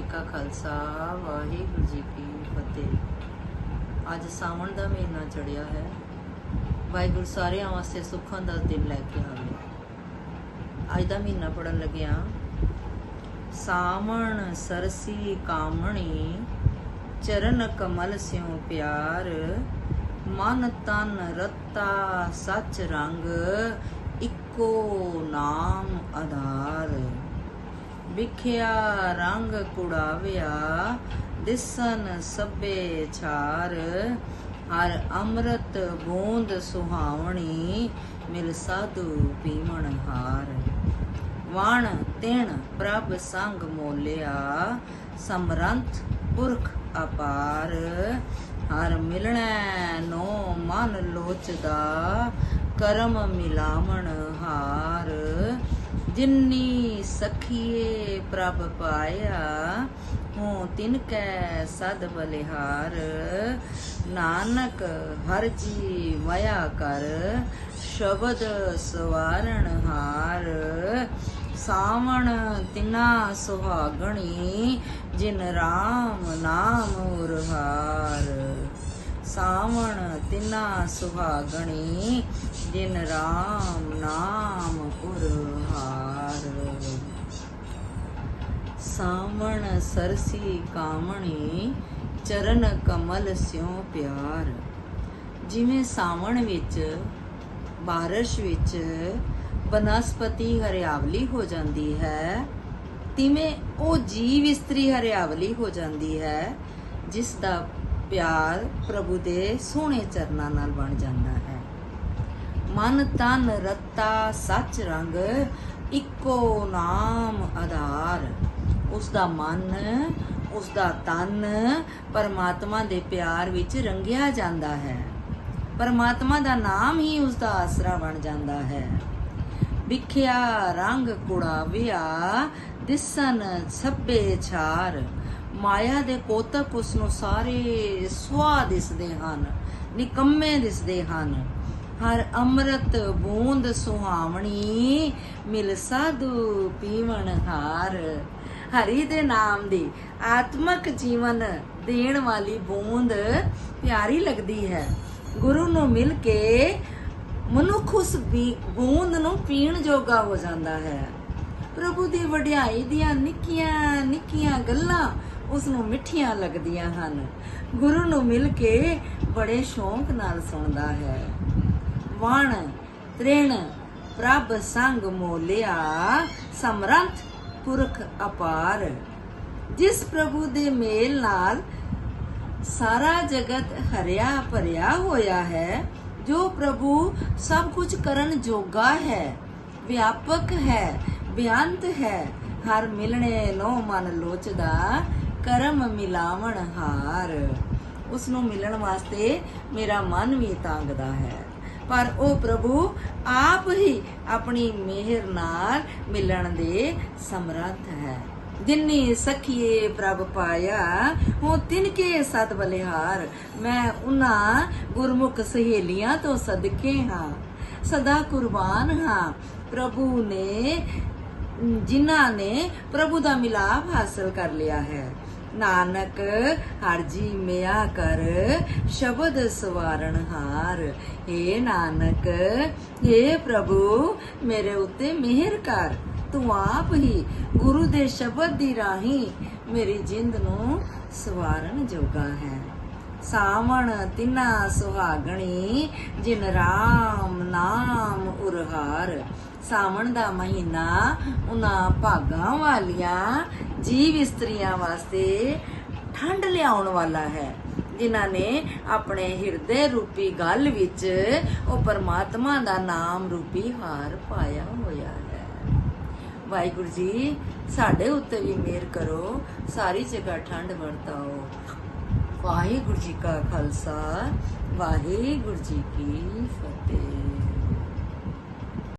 ਜੀ ਕਾ ਖਾਲਸਾ, ਵਾਹਿਗੁਰੂ ਜੀ ਕੀ ਫਤਿਹ। ਅੱਜ ਸਾਵਣ ਦਾ ਮਹੀਨਾ ਚੜਿਆ ਹੈ। ਵਾਹਿਗੁਰੂ ਸਾਰਿਆਂ ਵਾਸਤੇ ਸੁੱਖਾਂ ਦਾ ਦਿਨ ਲੈ ਕੇ ਆਵੇ। ਅੱਜ ਦਾ ਮਹੀਨਾ ਪੜਨ ਲੱਗਿਆ ਸਾਵਣ ਸਰਸੀ ਕਾਮਣੀ, ਚਰਨ ਕਮਲ ਸਿਉ ਪਿਆਰ, ਮਨ ਤਨ ਰਤਾ ਸਚ ਰੰਗ, ਇੱਕੋ ਨਾਮ ਵਿਖਿਆ ਰੰਗ ਕੁੜਾਵਿਆ, ਦਿਸਨ ਸਭੇ ਛਾਰ। ਹਰ ਅੰਮ੍ਰਿਤ ਬੂੰਦ ਸੁਹਾਵਣੀ, ਮਿਲ ਸਾਧੂ ਪੀਵਣ ਹਾਰ। ਵਣ ਤਿਣ ਪ੍ਰਭ ਸੰਗ ਮੋਲਿਆ, ਸਮਰੰਥ ਪੁਰਖ ਅਪਾਰ। ਹਰ ਮਿਲਣੈ ਨੋ ਮਨ ਲੋਚਦਾ, ਕਰਮ ਮਿਲਾਵਣ ਹਾਰ। ਜਿਨਨੀ ਸਖੀਏ ਪ੍ਰਭ ਪਾਇਆ ਹੂੰ ਤਿਨ ਕੈ ਸਦ ਬਲਿਹਾਰ। ਨਾਨਕ ਹਰ ਜੀ ਮਇਆ ਕਰ, ਸ਼ਬਦ ਸਵਾਰਣ ਹਾਰ। ਸਾਵਣ ਤਿਨਾ ਸੁਹਾਗਣੀ, ਜਿਨ ਰਾਮ ਨਾਮ ਉਰਹਾਰ। ਸਾਵਣ ਤਿਨਾ ਸੁਹਾਗਣੀ, ਜਿਨ ਰਾਮ ਨਾਮ ਉਰਹਾਰ। ਸਾਵਣ ਸਰਸੀ ਕਾਮਣੀ ਚਰਨ ਕਮਲ ਸਿਉ ਪਿਆਰ। ਜਿਵੇਂ ਸਾਵਣ ਵਿੱਚ, ਬਾਰਿਸ਼ ਵਿੱਚ ਬਨਸਪਤੀ ਹਰਿਆਵਲੀ ਹੋ ਜਾਂਦੀ ਹੈ, ਤਿਵੇਂ ਉਹ ਜੀਵ ਇਸਤਰੀ ਹਰਿਆਵਲੀ ਹੋ ਜਾਂਦੀ ਹੈ, ਜਿਸ ਦਾ ਪਿਆਰ ਪ੍ਰਭੂ ਦੇ ਸੋਹਣੇ ਚਰਨਾਂ ਨਾਲ ਬਣ ਜਾਂਦਾ ਹੈ। ਮਨ ਤਨ ਰਤਾ ਸੱਚ ਰੰਗ, ਇੱਕੋ ਨਾਮ ਆਧਾਰ। ਉਸ ਦਾ ਮਨ ਉਸ ਦਾ ਤਨ ਪਰਮਾਤਮਾ ਦੇ ਪਿਆਰ ਵਿੱਚ ਰੰਗਿਆ ਜਾਂਦਾ ਹੈ। ਪਰਮਾਤਮਾ ਦਾ ਨਾਮ ਹੀ ਉਸ ਦਾ ਆਸਰਾ ਬਣ ਜਾਂਦਾ ਹੈ। ਵਿਖਿਆ ਰੰਗ ਕੁੜਾਵਿਆ ਦਿਸਨ ਸਭੇ ਛਾਰ। ਮਾਇਆ ਦੇ ਕੋਤਕ ਉਸ ਨੂੰ ਸਾਰੇ ਸੁਆ ਦਿਸਦੇ ਹਨ, ਨਿਕੰਮੇ ਦਿਸਦੇ ਹਨ। ਹਰ ਅੰਮ੍ਰਿਤ ਬੂੰਦ ਸੁਹਾਵਣੀ, ਮਿਲ ਸਾਧੂ ਪੀਵਣ ਹਾਰ। ਹਰੀ ਦੇ ਨਾਮ ਦੀ ਆਤਮਕ ਜੀਵਨ ਦੇਣ ਵਾਲੀ ਬੂੰਦ ਪਿਆਰੀ ਲੱਗਦੀ ਹੈ। ਗੁਰੂ ਨੂੰ ਮਿਲ ਕੇ ਮਨੁੱਖ ਉਸ ਬੂੰਦ ਨੂੰ ਪੀਣ ਜੋਗਾ ਹੋ ਜਾਂਦਾ ਹੈ। ਪ੍ਰਭੂ ਦੀ ਵਡਿਆਈ ਦੀਆਂ ਨਿੱਕੀਆਂ ਨਿੱਕੀਆਂ ਗੱਲਾਂ ਉਸ ਨੂੰ ਮਿੱਠੀਆਂ ਲੱਗਦੀਆਂ ਹਨ। ਗੁਰੂ ਨੂੰ ਮਿਲ ਕੇ ਬੜੇ ਸ਼ੌਂਕ ਨਾਲ ਸੁਣਦਾ ਹੈ। ਵਣ, ਤ੍ਰਿਣ, ਪ੍ਰਭ ਸੰਗ ਮੋਲਿਆ, ਸਮਰੰਥ ਪੁਰਖ ਅਪਾਰ, ਜਿਸ ਪ੍ਰਭੂ ਦੇ ਮੇਲ ਨਾਲ ਸਾਰਾ ਜਗਤ ਹਰਿਆ ਭਰਿਆ ਹੋਇਆ ਹੈ, ਜੋ ਪ੍ਰਭੂ ਸਭ ਕੁਝ ਕਰਨ ਜੋਗਾ ਹੈ, ਵਿਆਪਕ ਹੈ, ਬਿਆੰਤ ਹੈ, ਹਰ ਮਿਲਣੇ ਨੋ ਮਨ ਲੋਚਦਾ, ਕਰਮ ਮਿਲਾਵਣ ਹਾਰ। ਉਸ ਨੂੰ ਮਿਲਣ ਵਾਸਤੇ ਮੇਰਾ ਮਨ ਵੀ ਤਾਂਗਦਾ ਹੈ। ਪਰ ਉਹ ਪ੍ਰਭੂ ਆਪ ਹੀ ਆਪਣੀ ਮਿਹਰ ਨਾਲ ਮਿਲਣ ਦੇ ਸਮਰੱਥ ਹੈ। ਜਿਨਨੀ ਸਖੀਏ ਪ੍ਰਭ ਪਾਇਆ ਹੋ ਤਿਨ ਕੇ ਸਤ ਬਲਿਹਾਰ। ਮੈਂ ਉਹਨਾਂ ਗੁਰਮੁਖ ਸਹੇਲੀਆਂ ਤੋਂ ਸਦਕੇ ਹਾਂ, ਸਦਾ ਕੁਰਬਾਨ ਹਾਂ। ਪ੍ਰਭੂ ਨੇ, ਜਿਨ੍ਹਾਂ ਨੇ ਪ੍ਰਭੂ ਦਾ ਮਿਲਾਪ ਹਾਸਲ ਕਰ ਲਿਆ ਹੈ। ਨਾਨਕ, ਹਰ ਜੀ ਮਿਆ ਕਰ, ਸ਼ਬਦ ਸਵਾਰਣ ਹਾਰ। ਏ ਨਾਨਕ ਏ ਪ੍ਰਭੂ, ਮੇਰੇ ਉੱਤੇ ਮਿਹਰ ਕਰ। ਤੂੰ ਆਪ ਹੀ ਗੁਰੂ ਦੇ ਸ਼ਬਦ ਦੀ ਰਾਹੀਂ ਮੇਰੀ ਜਿੰਦ ਨੂੰ ਸਵਾਰਨ ਜੋਗਾ ਹੈ। ਸਾਵਣ ਤਿਨਾ ਸੁਹਾਗਣੀ, ਜਿਨ ਰਾਮ ਨਾਮ ਉਰਹਾਰ। ਸਾਵਣ ਦਾ ਮਹੀਨਾ, ਉਹਨਾਂ ਭਾਗਾਂ ਵਾਲੀਆਂ ਜੀਵ ਇਸਤਰੀਆਂ ਵਾਸਤੇ ਠੰਡ ਲਿਆਉਣ ਵਾਲਾ ਹੈ। ਜਿਨ੍ਹਾਂ ਨੇ ਆਪਣੇ ਹਿਰਦੇ ਰੂਪੀ ਗਲ ਵਿੱਚ ਉਹ ਪਰਮਾਤਮਾ ਦਾ ਨਾਮ ਰੂਪੀ ਹਾਰ ਪਾਇਆ ਹੋਇਆ ਹੈ। ਵਾਹਿਗੁਰੂ ਜੀ, ਸਾਡੇ ਉੱਤੇ ਵੀ ਮਿਹਰ ਕਰੋ, ਸਾਰੀ ਜਗ੍ਹਾ ਠੰਡ ਵਰਤਾਓ। ਵਾਹਿਗੁਰੂ ਜੀ ਕਾ ਖਾਲਸਾ, ਵਾਹਿਗੁਰੂ ਜੀ ਕੀ ਫਤਿਹ।